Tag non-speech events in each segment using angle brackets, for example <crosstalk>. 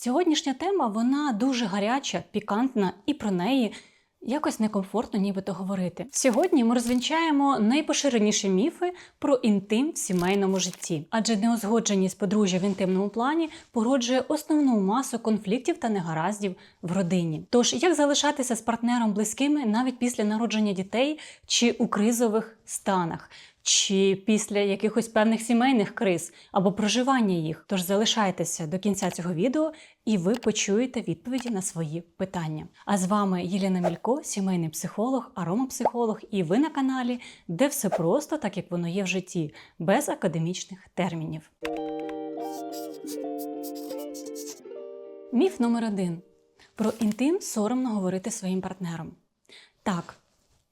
Сьогоднішня тема вона дуже гаряча, пікантна, і про неї якось некомфортно нібито говорити. Сьогодні ми розвінчаємо найпоширеніші міфи про інтим в сімейному житті, адже неузгодженість подружжя в інтимному плані породжує основну масу конфліктів та негараздів в родині. Тож як залишатися з партнером близькими навіть після народження дітей чи у кризових станах? Чи після якихось певних сімейних криз або проживання їх. Тож залишайтеся до кінця цього відео, і ви почуєте відповіді на свої питання. А з вами Єлена Мілько, сімейний психолог, аромапсихолог, і ви на каналі, де все просто так, як воно є в житті, без академічних термінів. Міф номер один: про інтим соромно говорити своїм партнером. Так,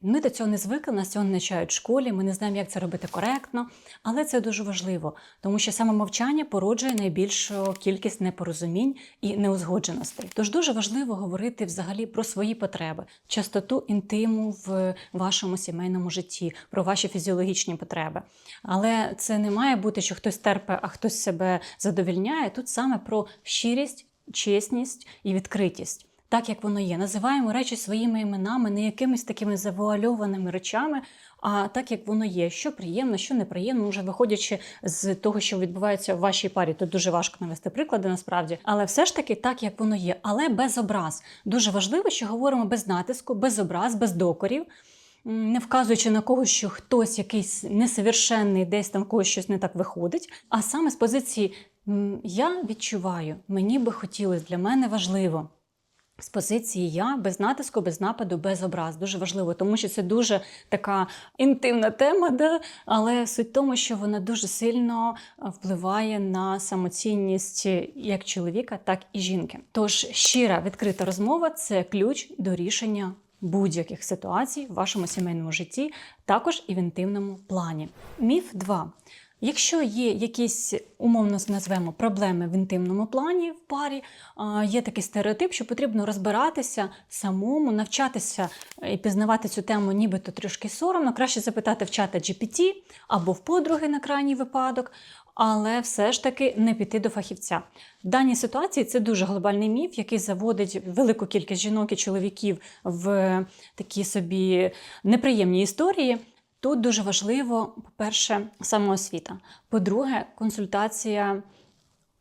ми до цього не звикли, нас цього не навчають в школі, ми не знаємо, як це робити коректно, але це дуже важливо, тому що саме мовчання породжує найбільшу кількість непорозумінь і неузгодженостей. Тож дуже важливо говорити взагалі про свої потреби, частоту інтиму в вашому сімейному житті, про ваші фізіологічні потреби. Але це не має бути, що хтось терпе, а хтось себе задовільняє. Тут саме про щирість, чесність і відкритість так, як воно є. Називаємо речі своїми іменами, не якимись такими завуальованими речами, а так, як воно є, що приємно, що неприємно, вже виходячи з того, що відбувається в вашій парі. Тут дуже важко навести приклади насправді, але все ж таки так, як воно є, але без образ. Дуже важливо, що говоримо без натиску, без образ, без докорів. Не вказуючи на когось, що хтось якийсь несовершенний, десь там когось щось не так виходить, а саме з позиції я відчуваю, мені би хотілося, для мене важливо з позиції я без натиску, без нападу, без образ. Дуже важливо, тому що це дуже така інтимна тема, да? але суть в тому, що вона дуже сильно впливає на самоцінність як чоловіка, так і жінки. Тож щира відкрита розмова це ключ до рішення. Будь-яких ситуацій в вашому сімейному житті, також і в інтимному плані. Міф 2. Якщо є якісь умовно назвемо проблеми в інтимному плані в парі, є такий стереотип, що потрібно розбиратися самому, навчатися і пізнавати цю тему, нібито трошки соромно, краще запитати в чата GPT або в подруги на крайній випадок, але все ж таки не піти до фахівця. В даній ситуації це дуже глобальний міф, який заводить велику кількість жінок і чоловіків в такі собі неприємні історії. Тут дуже важливо, по-перше, самоосвіта. По-друге, консультація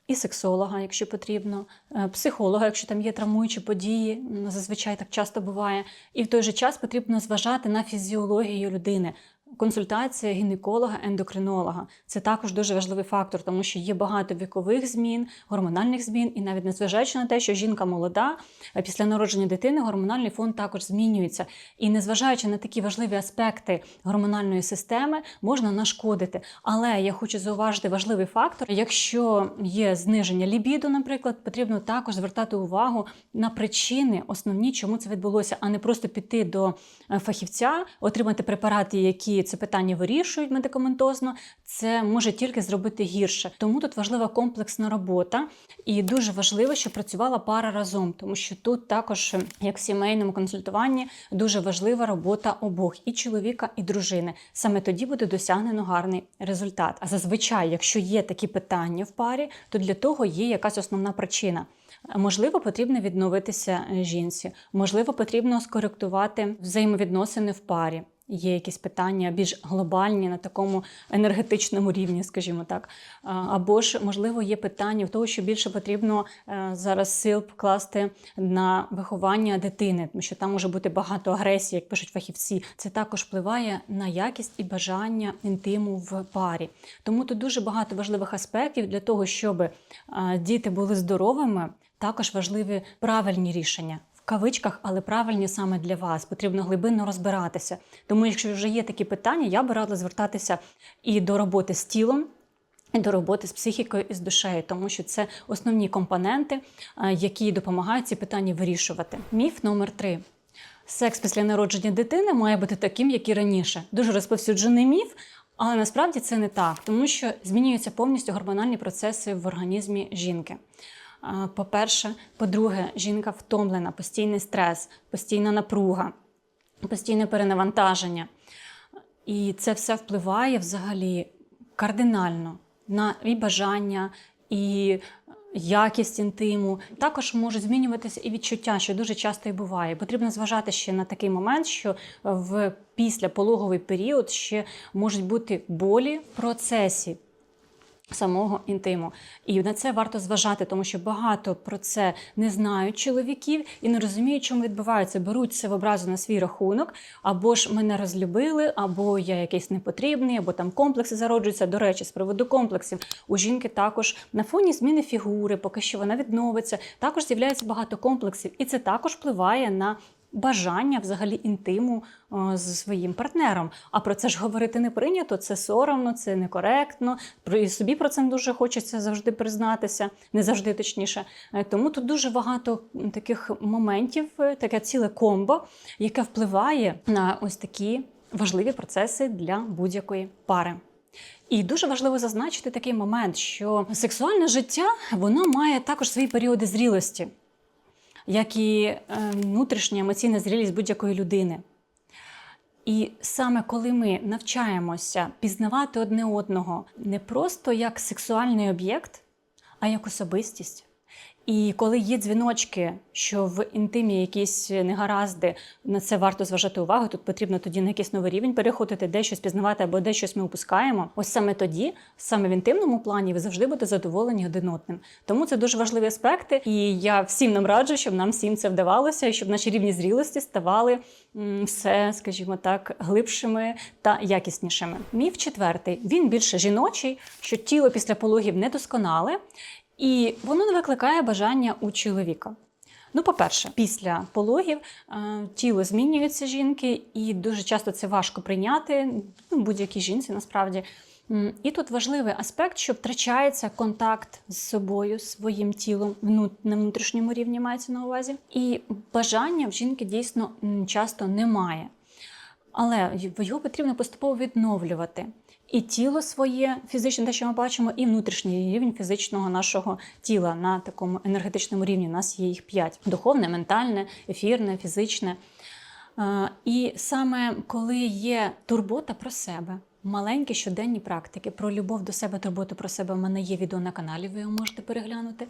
і сексолога, якщо потрібно, е, психолога, якщо там є травмуючі події, зазвичай так часто буває. І в той же час потрібно зважати на фізіологію людини. Консультація гінеколога, ендокринолога це також дуже важливий фактор, тому що є багато вікових змін, гормональних змін, і навіть незважаючи на те, що жінка молода, після народження дитини гормональний фон також змінюється. І незважаючи на такі важливі аспекти гормональної системи, можна нашкодити. Але я хочу зауважити важливий фактор: якщо є зниження лібіду, наприклад, потрібно також звертати увагу на причини, основні, чому це відбулося, а не просто піти до е, фахівця, отримати препарати, які це питання вирішують медикаментозно, це може тільки зробити гірше. Тому тут важлива комплексна робота, і дуже важливо, щоб працювала пара разом, тому що тут також, як в сімейному консультуванні, дуже важлива робота обох і чоловіка, і дружини. Саме тоді буде досягнено гарний результат. А зазвичай, якщо є такі питання в парі, то для того є якась основна причина. Можливо, потрібно відновитися жінці, можливо, потрібно скоректувати взаємовідносини в парі є якісь питання більш глобальні на такому енергетичному рівні, скажімо так. Або ж, можливо, є питання в того, що більше потрібно е, зараз сил покласти на виховання дитини, тому що там може бути багато агресії, як пишуть фахівці. Це також впливає на якість і бажання інтиму в парі. Тому тут дуже багато важливих аспектів для того, щоб діти були здоровими. Також важливі правильні рішення кавичках, але правильні саме для вас. Потрібно глибинно розбиратися. Тому, якщо вже є такі питання, я би рада звертатися і до роботи з тілом. До роботи з психікою і з душею, тому що це основні компоненти, е, які допомагають ці питання вирішувати. Міф номер три. Секс після народження дитини має бути таким, як і раніше. Дуже розповсюджений міф, але насправді це не так, тому що змінюються повністю гормональні процеси в організмі жінки. По-перше, по-друге, жінка втомлена, постійний стрес, постійна напруга, постійне перенавантаження. І це все впливає взагалі кардинально на і бажання, і якість інтиму. Також можуть змінюватися і відчуття, що дуже часто і буває. Потрібно зважати ще на такий момент, що в післяпологовий період ще можуть бути болі в процесі самого інтиму. І на це варто зважати, тому що багато про це не знають чоловіків і не розуміють, чому відбувається. Беруть це в образу на свій рахунок, або ж мене розлюбили, або я якийсь непотрібний, або там комплекси зароджуються. До речі, з приводу комплексів у жінки також на фоні зміни фігури, поки що вона відновиться. Також з'являється багато комплексів, і це також впливає на. Бажання взагалі інтиму з своїм партнером. А про це ж говорити не прийнято, це соромно, це некоректно. І собі про це дуже хочеться завжди признатися, не завжди точніше. Е, Тому тут дуже багато таких моментів, е, таке ціле комбо, яке впливає на ось такі важливі процеси для будь-якої пари. І дуже важливо зазначити такий момент, що сексуальне життя воно має також свої періоди зрілості як і е, внутрішня емоційна зрілість будь-якої людини. І саме коли ми навчаємося пізнавати одне одного не просто як сексуальний об'єкт, а як особистість. І коли є дзвіночки, що в інтимі якісь негаразди, на це варто зважати увагу. Тут потрібно тоді на якийсь новий рівень переходити, де щось пізнавати або де щось ми упускаємо. Ось саме тоді, саме в інтимному плані, ви завжди будете задоволені один одним. Тому це дуже важливі аспекти. І я всім нам раджу, щоб нам всім це вдавалося, і щоб наші рівні зрілості ставали все, скажімо так, глибшими та якіснішими. Міф четвертий: він більше жіночий, що тіло після пологів недосконале. І воно не викликає бажання у чоловіка. Ну, по-перше, після пологів е, тіло змінюється жінки, і дуже часто це важко прийняти ну, будь-якій жінці насправді. І тут важливий аспект, що втрачається контакт з собою, своїм тілом на внутрішньому рівні мається на увазі. І бажання в жінки дійсно часто немає. Але його потрібно поступово відновлювати. І тіло своє фізичне, те, що ми бачимо, і внутрішній рівень фізичного нашого тіла на такому енергетичному рівні. У нас є їх п'ять: духовне, ментальне, ефірне, фізичне. Е, І саме коли є турбота про себе, маленькі щоденні практики про любов до себе, турботу про себе. У мене є відео на каналі, ви його можете переглянути.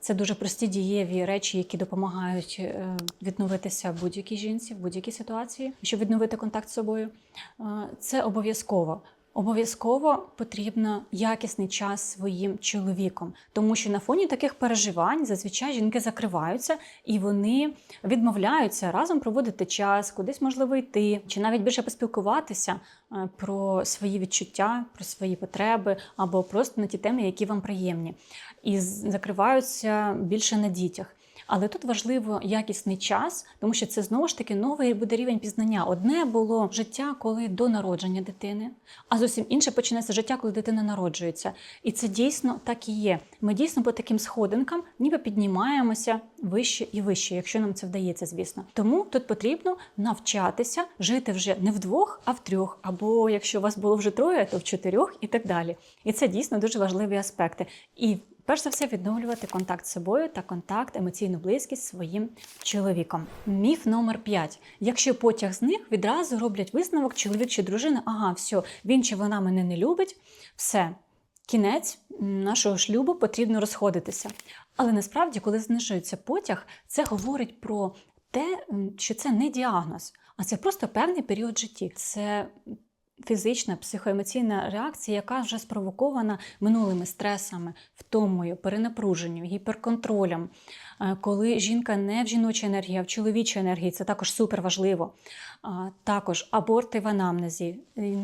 Це дуже прості дієві речі, які допомагають е, відновитися будь-якій жінці в будь-якій ситуації, щоб відновити контакт з собою. Е, Це обов'язково. Обов'язково потрібно якісний час своїм чоловіком, тому що на фоні таких переживань зазвичай жінки закриваються і вони відмовляються разом проводити час, кудись можливо йти, чи навіть більше поспілкуватися е, про свої відчуття, про свої потреби або просто на ті теми, які вам приємні, і закриваються більше на дітях. Але тут важливо якісний час, тому що це знову ж таки новий буде рівень пізнання. Одне було життя, коли до народження дитини, а зовсім інше починається життя, коли дитина народжується. І це дійсно так і є. Ми дійсно по таким сходинкам ніби піднімаємося вище і вище, якщо нам це вдається, звісно. Тому тут потрібно навчатися жити вже не вдвох, а в трьох. Або якщо у вас було вже троє, то в чотирьох і так далі. І це дійсно дуже важливі аспекти. І Перш за все, відновлювати контакт з собою та контакт, емоційну близькість зі своїм чоловіком. Міф номер 5. Якщо потяг з них відразу роблять висновок, чоловік чи дружина, ага, все, він чи вона мене не любить, все, кінець нашого шлюбу потрібно розходитися. Але насправді, коли знижується потяг, це говорить про те, що це не діагноз, а це просто певний період житті. Це фізична, психоемоційна реакція, яка вже спровокована минулими стресами, втомою, перенапруженням, гіперконтролем. Е, Коли жінка не в жіночій енергії, а в чоловічій енергії, це також супер важливо. Також аборти в анамнезі.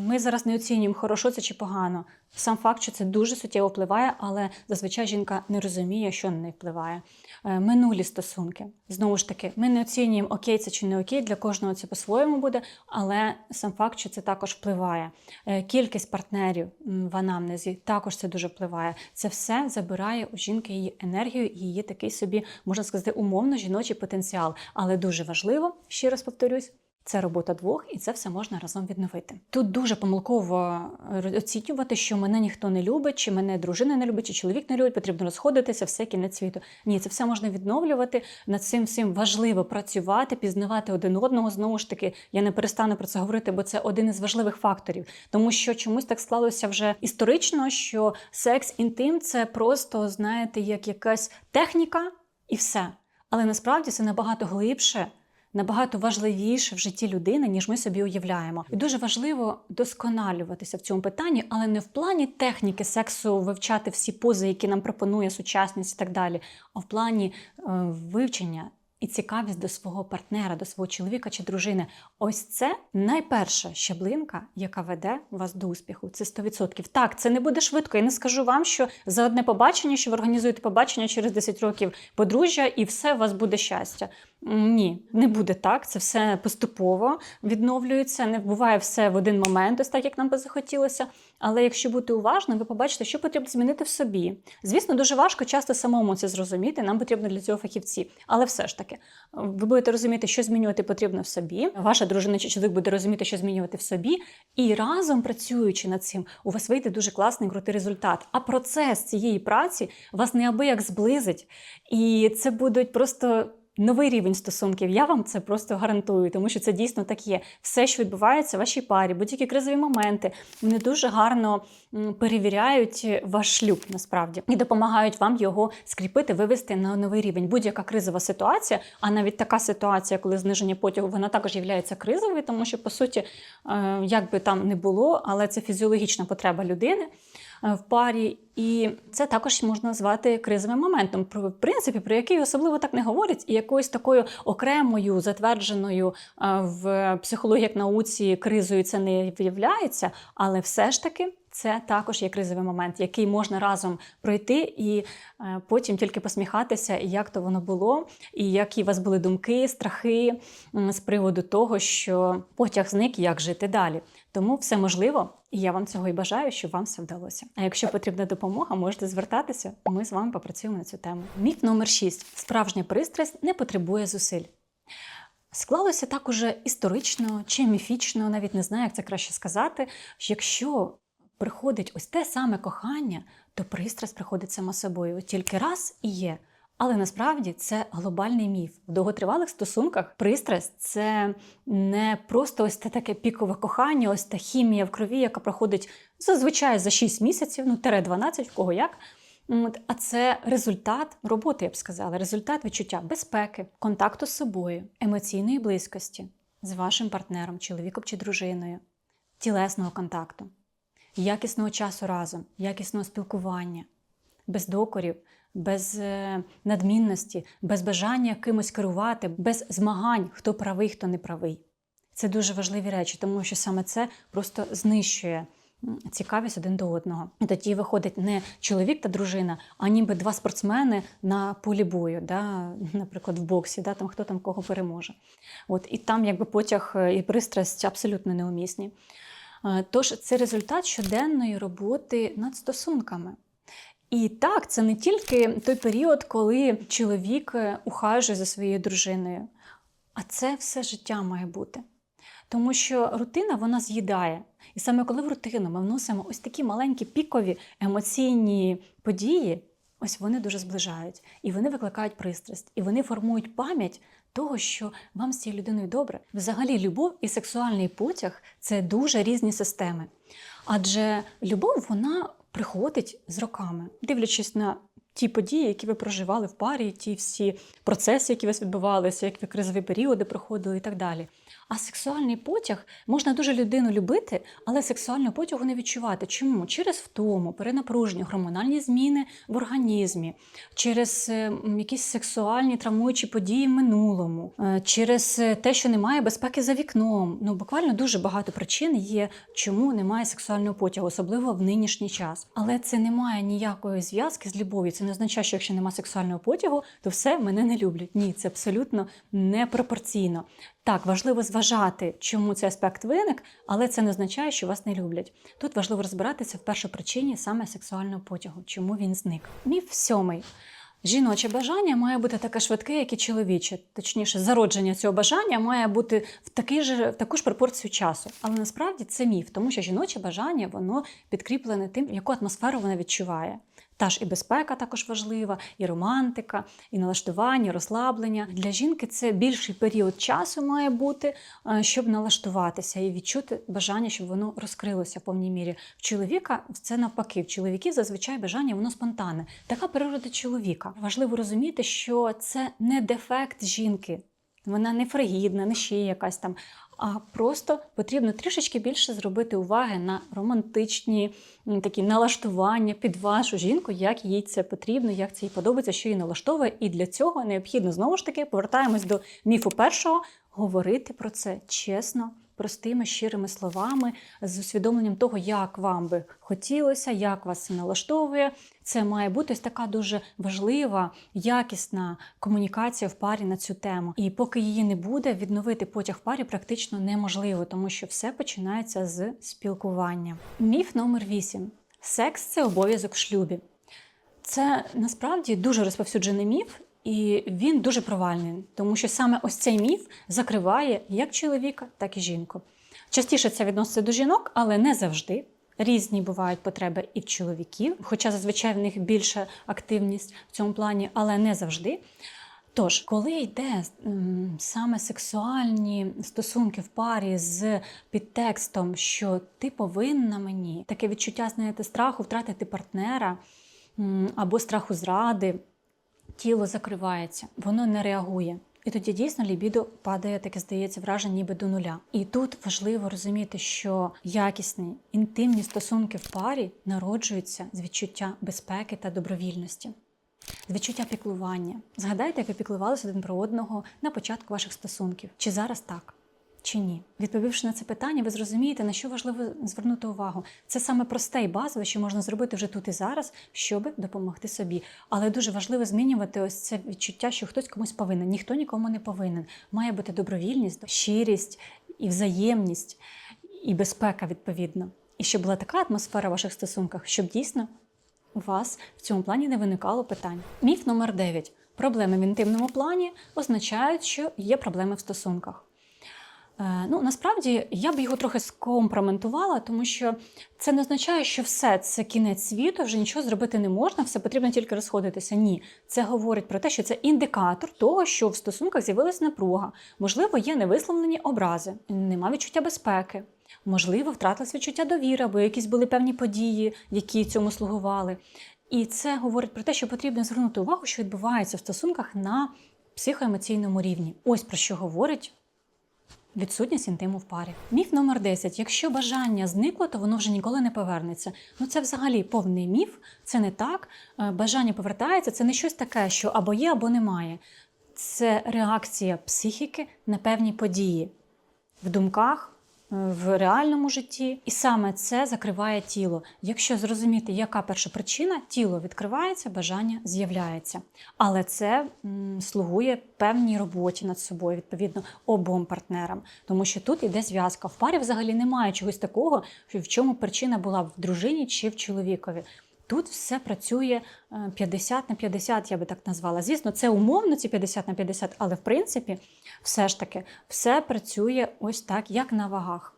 Ми зараз не оцінюємо, хорошо це чи погано. Сам факт, що це дуже суттєво впливає, але зазвичай жінка не розуміє, що на неї впливає. Е, Минулі стосунки. Знову ж таки, ми не оцінюємо, окей, це чи не окей, для кожного це по-своєму буде, але сам факт, що це також впливає. Е, Кількість партнерів в анамнезі також це дуже впливає. Це все забирає у жінки її енергію її такий собі, можна сказати, умовно жіночий потенціал. Але дуже важливо, ще раз повторюсь, Це робота двох, і це все можна разом відновити. Тут дуже помилково е, оцінювати, що мене ніхто не любить, чи мене дружина не любить, чи чоловік не любить, потрібно розходитися, все кінець світу. Ні, це все можна відновлювати. Над цим всім важливо працювати, пізнавати один одного. Знову ж таки, я не перестану про це говорити, бо це один із важливих факторів. Тому що чомусь так склалося вже історично, що секс інтим це просто, знаєте, як якась техніка і все. Але насправді це набагато глибше набагато важливіше в житті людини, ніж ми собі уявляємо. І дуже важливо досконалюватися в цьому питанні, але не в плані техніки сексу вивчати всі пози, які нам пропонує сучасність і так далі, а в плані е, вивчення. І цікавість до свого партнера, до свого чоловіка чи дружини. Ось це найперша щаблинка, яка веде вас до успіху. Це 100%. Так, це не буде швидко. Я не скажу вам, що за одне побачення, що ви організуєте побачення через 10 років подружжя, і все у вас буде щастя. Ні, не буде так. Це все поступово відновлюється. Не буває все в один момент, ось так як нам би захотілося. Але якщо бути уважним, ви побачите, що потрібно змінити в собі. Звісно, дуже важко часто самому це зрозуміти. Нам потрібно для цього фахівці. Але все ж таки, ви будете розуміти, що змінювати потрібно в собі. Ваша дружина чи чоловік буде розуміти, що змінювати в собі, і разом працюючи над цим, у вас вийде дуже класний крутий результат. А процес цієї праці вас неабияк зблизить, і це будуть просто новий рівень стосунків. Я вам це просто гарантую, тому що це дійсно так є. Все, що відбувається в вашій парі, будь-які кризові моменти, вони дуже гарно перевіряють ваш шлюб насправді і допомагають вам його скріпити, вивести на новий рівень. Будь-яка кризова ситуація, а навіть така ситуація, коли зниження потягу, вона також є кризовою, тому що по суті, е, як би там не було, але це фізіологічна потреба людини. Е, в парі, і це також можна назвати кризовим моментом, в принципі, про який особливо так не говорять, і якоюсь такою окремою затвердженою е, в психології як науці кризою це не виявляється, але все ж таки. Це також є кризовий момент, який можна разом пройти, і е, потім тільки посміхатися, як то воно було, і які у вас були думки, страхи з приводу того, що потяг зник, як жити далі. Тому все можливо, і я вам цього і бажаю, щоб вам все вдалося. А якщо потрібна допомога, можете звертатися. Ми з вами попрацюємо на цю тему. Міф номер 6. справжня пристрасть не потребує зусиль. Склалося так уже історично чи міфічно, навіть не знаю, як це краще сказати. Якщо приходить ось те саме кохання, то пристрасть приходить сама собою. Тільки раз і є. Але насправді це глобальний міф. В довготривалих стосунках пристрасть це не просто ось те таке пікове кохання, ось та хімія в крові, яка проходить зазвичай за 6 місяців, ну тере 12, в кого як. А це результат роботи, я б сказала, результат відчуття безпеки, контакту з собою, емоційної близькості з вашим партнером, чоловіком чи дружиною, тілесного контакту, якісного часу разом, якісного спілкування, без докорів без е, надмінності, без бажання кимось керувати, без змагань, хто правий, хто не правий. Це дуже важливі речі, тому що саме це просто знищує цікавість один до одного. І тоді виходить не чоловік та дружина, а ніби два спортсмени на полі бою, да? <laughs> наприклад, в боксі, да? там хто там кого переможе. От, І там якби потяг е, і пристрасть абсолютно неумісні. Е, тож це результат щоденної роботи над стосунками. І так, це не тільки той період, коли чоловік е, ухажує за своєю дружиною, а це все життя має бути. Тому що рутина вона з'їдає. І саме коли в рутину ми вносимо ось такі маленькі пікові емоційні події, ось вони дуже зближають. І вони викликають пристрасть, і вони формують пам'ять того, що вам з цією людиною добре. Взагалі, любов і сексуальний потяг це дуже різні системи. Адже любов, вона приходить з роками, дивлячись на ті події, які ви проживали в парі, ті всі процеси, які у вас відбувалися, як ви кризові періоди проходили і так далі. А сексуальний потяг можна дуже людину любити, але сексуального потягу не відчувати. Чому? Через втому, перенапруження, гормональні зміни в організмі, через е, якісь сексуальні травмуючі події в минулому, е, через е, те, що немає безпеки за вікном. Ну буквально дуже багато причин є, чому немає сексуального потягу, особливо в нинішній час. Але це не має ніякої зв'язки з любов'ю. Це не означає, що якщо немає сексуального потягу, то все мене не люблять. Ні, це абсолютно непропорційно. Так, важливо зважати, чому цей аспект виник, але це не означає, що вас не люблять. Тут важливо розбиратися в першій причині саме сексуального потягу, чому він зник. Міф сьомий. Жіноче бажання має бути таке швидке, як і чоловіче. Точніше, зародження цього бажання має бути в, такий же, в таку ж пропорцію часу. Але насправді це міф, тому що жіноче бажання воно підкріплене тим, яку атмосферу вона відчуває. Та ж і безпека також важлива, і романтика, і налаштування, розслаблення. Для жінки це більший період часу має бути, е, щоб налаштуватися і відчути бажання, щоб воно розкрилося в повній мірі. В чоловіка це навпаки. В чоловіків зазвичай бажання воно спонтанне. Така природа чоловіка. Важливо розуміти, що це не дефект жінки. Вона не фригідна, не ще якась там. А просто потрібно трішечки більше зробити уваги на романтичні такі налаштування під вашу жінку, як їй це потрібно, як це їй подобається, що їй налаштовує. І для цього необхідно знову ж таки повертаємось до міфу першого говорити про це чесно. Простими щирими словами, з усвідомленням того, як вам би хотілося, як вас налаштовує. Це має бути ось така дуже важлива, якісна комунікація в парі на цю тему. І поки її не буде, відновити потяг в парі практично неможливо, тому що все починається з спілкування. Міф номер 8. Секс це обов'язок в шлюбі. Це насправді дуже розповсюджений міф, і він дуже провальний, тому що саме ось цей міф закриває як чоловіка, так і жінку. Частіше це відноситься до жінок, але не завжди. Різні бувають потреби і в чоловіків, хоча зазвичай в них більша активність в цьому плані, але не завжди. Тож, коли йде саме сексуальні стосунки в парі з підтекстом, що ти повинна мені, таке відчуття, знаєте, страху втратити партнера або страху зради, тіло закривається, воно не реагує. І тоді дійсно лібідо падає, таке здається, враження ніби до нуля. І тут важливо розуміти, що якісні інтимні стосунки в парі народжуються з відчуття безпеки та добровільності. З відчуття піклування. Згадайте, як ви піклувалися один про одного на початку ваших стосунків. Чи зараз так? Чи ні? Відповівши на це питання, ви зрозумієте, на що важливо звернути увагу. Це саме просте і базове, що можна зробити вже тут і зараз, щоб допомогти собі. Але дуже важливо змінювати ось це відчуття, що хтось комусь повинен. Ніхто нікому не повинен. Має бути добровільність, щирість і взаємність, і безпека відповідно. І щоб була така атмосфера в ваших стосунках, щоб дійсно у вас в цьому плані не виникало питань. Міф номер 9. Проблеми в інтимному плані означають, що є проблеми в стосунках. Е, Ну, насправді я б його трохи скомпроментувала, тому що це не означає, що все це кінець світу, вже нічого зробити не можна, все потрібно тільки розходитися. Ні, це говорить про те, що це індикатор того, що в стосунках з'явилась напруга. Можливо, є невисловлені образи, нема відчуття безпеки. Можливо, втратилось відчуття довіри, або якісь були певні події, які цьому слугували. І це говорить про те, що потрібно звернути увагу, що відбувається в стосунках на психоемоційному рівні. Ось про що говорить Відсутність інтиму в парі. Міф номер 10. Якщо бажання зникло, то воно вже ніколи не повернеться. Ну це взагалі повний міф, це не так. Е, Бажання повертається, це не щось таке, що або є, або немає. Це реакція психіки на певні події в думках, в реальному житті. І саме це закриває тіло. Якщо зрозуміти, яка перша причина, тіло відкривається, бажання з'являється. Але це м, слугує певній роботі над собою, відповідно, обом партнерам. Тому що тут іде зв'язка. В парі взагалі немає чогось такого, в чому причина була в дружині чи в чоловікові. Тут все працює е, 50 на 50, я би так назвала. Звісно, це умовно ці 50 на 50, але в принципі, все ж таки, все працює ось так, як на вагах.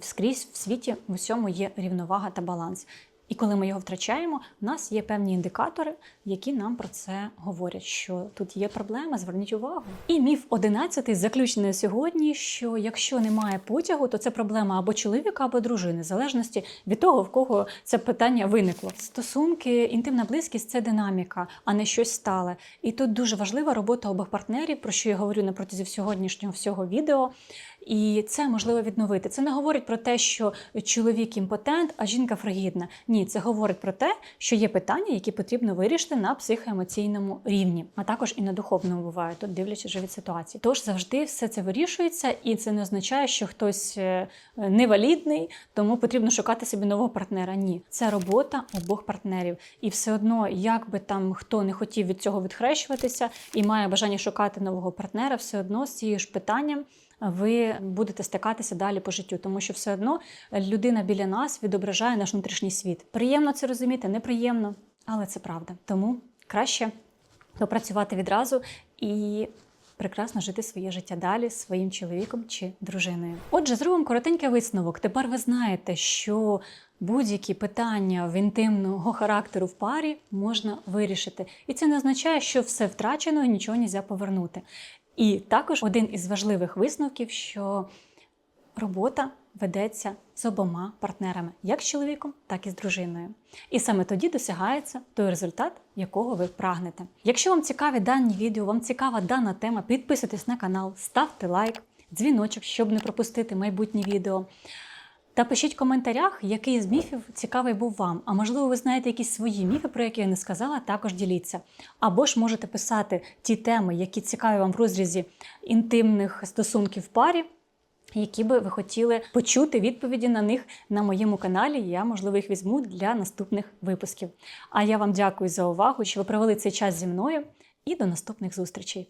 Скрізь в світі в усьому є рівновага та баланс. І коли ми його втрачаємо, у нас є певні індикатори, які нам про це говорять, що тут є проблема, зверніть увагу. І міф 11 заключений сьогодні: що якщо немає потягу, то це проблема або чоловіка, або дружини, в залежності від того, в кого це питання виникло. Стосунки, інтимна близькість це динаміка, а не щось стале. І тут дуже важлива робота обох партнерів, про що я говорю на протязі сьогоднішнього всього відео. І це можливо відновити. Це не говорить про те, що чоловік імпотент, а жінка фригідна. Ні, це говорить про те, що є питання, які потрібно вирішити на психоемоційному рівні, а також і на духовному буває, тут дивлячись вже від ситуації. Тож завжди все це вирішується, і це не означає, що хтось е, невалідний, тому потрібно шукати собі нового партнера. Ні, це робота обох партнерів. І все одно, як би там хто не хотів від цього відхрещуватися і має бажання шукати нового партнера, все одно з цією ж питанням ви будете стикатися далі по життю, тому що все одно людина біля нас відображає наш внутрішній світ. Приємно це розуміти, неприємно, але це правда. Тому краще допрацювати відразу і прекрасно жити своє життя далі з своїм чоловіком чи дружиною. Отже, зробимо коротенький висновок. Тепер ви знаєте, що будь-які питання в інтимного характеру в парі можна вирішити. І це не означає, що все втрачено і нічого не можна повернути. І також один із важливих висновків, що робота ведеться з обома партнерами, як з чоловіком, так і з дружиною. І саме тоді досягається той результат, якого ви прагнете. Якщо вам цікаві дані відео, вам цікава дана тема, підписуйтесь на канал, ставте лайк, дзвіночок, щоб не пропустити майбутні відео. Та пишіть в коментарях, який з міфів цікавий був вам. А можливо, ви знаєте якісь свої міфи, про які я не сказала, також діліться. Або ж можете писати ті теми, які цікаві вам в розрізі інтимних стосунків в парі, які би ви хотіли почути відповіді на них на моєму каналі. Я, можливо, їх візьму для наступних випусків. А я вам дякую за увагу, що ви провели цей час зі мною і до наступних зустрічей.